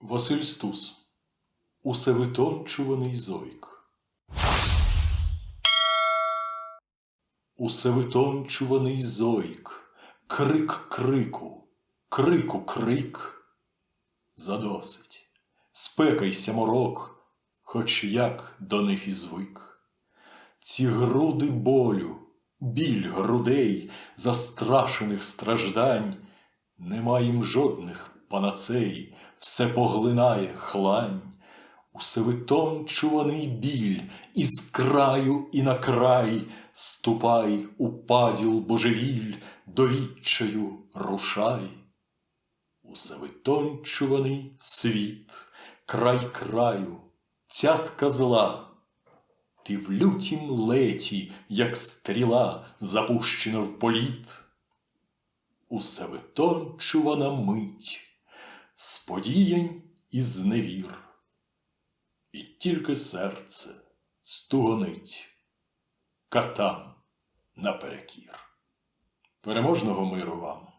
Василь Стус Усевитончуваний зойк. Усевитончуваний зойк, крик крику, крику крик. Задосить, спекайся морок, хоч як до них і звик. Ці груди болю, біль грудей, застрашених страждань, нема їм жодних панацей, все поглинає хлань, усевитончуваний біль, із краю і на край, ступай у паділ божевіль, до рушай. Усевитончуваний світ, край краю, цятка зла, ти в лютім леті, як стріла, запущена в політ. Усевитончувана мить, сподіянь і зневір, і тільки серце стугонить катам наперекір. Переможного миру вам!